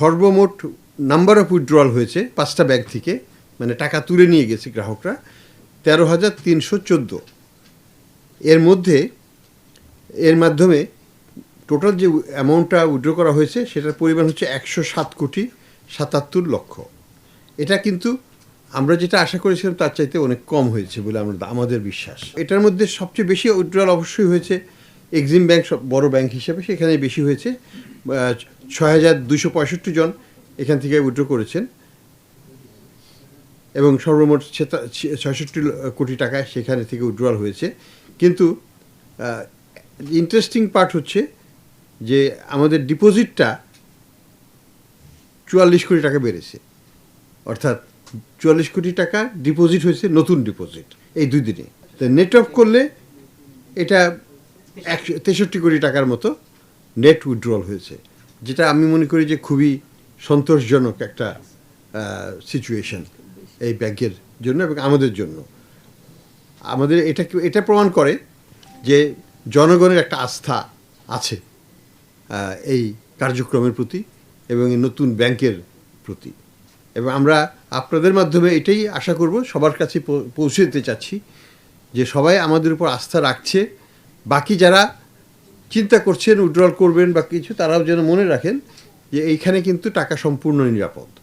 সর্বমোট number of withdrawal হয়েছে পাঁচটা ব্যাংক থেকে মানে টাকা তুলে নিয়ে গেছে গ্রাহকরা, তেরো হাজার তিনশো চোদ্দ। এর মধ্যে, এর মাধ্যমে টোটাল যে অ্যামাউন্টটা উইথড্র করা হয়েছে, সেটার পরিমাণ হচ্ছে একশো সাত কোটি সাতাত্তর লক্ষ। এটা কিন্তু আমরা যেটা আশা করেছিলাম তার চাইতে অনেক কম হয়েছে বলে আমরা আমাদের বিশ্বাস। এটার মধ্যে সবচেয়ে বেশি উইথড্রয়াল অবশ্যই হয়েছে এক্সিম ব্যাংক সব বড় ব্যাংক হিসেবে সেখানে বেশি হয়েছে। ছয় হাজার দুশো পঁয়ষট্টি জন এখান থেকে উইথড্র করেছেন। এবং সর্বমোট ছয়ষট্টি কোটি টাকা সেখানে থেকে উইথড্রয়াল হয়েছে। কিন্তু ইন্টারেস্টিং পার্ট হচ্ছে যে আমাদের ডিপোজিটটা চুয়াল্লিশ কোটি টাকা বেড়েছে। অর্থাৎ চুয়াল্লিশ কোটি টাকা ডিপোজিট হয়েছে, নতুন ডিপোজিট, এই দুই দিনে। তো নেট অফ করলে এটা একশো, তেষট্টি কোটি টাকার মতো নেট উইথড্রল হয়েছে, যেটা আমি মনে করি যে খুবই সন্তোষজনক একটা সিচুয়েশন এই ব্যাংকের জন্য এবং আমাদের জন্য। আমাদের এটা এটা প্রমাণ করে যে জনগণের একটা আস্থা আছে এই কার্যক্রমের প্রতি এবং এই নতুন ব্যাংকের প্রতি। এবং আমরা আপনাদের মাধ্যমে এটাই আশা করব, সবার কাছে পৌঁছে দিতে চাচ্ছি যে সবাই আমাদের উপর আস্থা রাখছে বাকি যারা চিন্তা করছেন উইড্রল করবেন বা কিছু, তারাও যেন মনে রাখেন যে এইখানে কিন্তু টাকা সম্পূর্ণ নিরাপদ।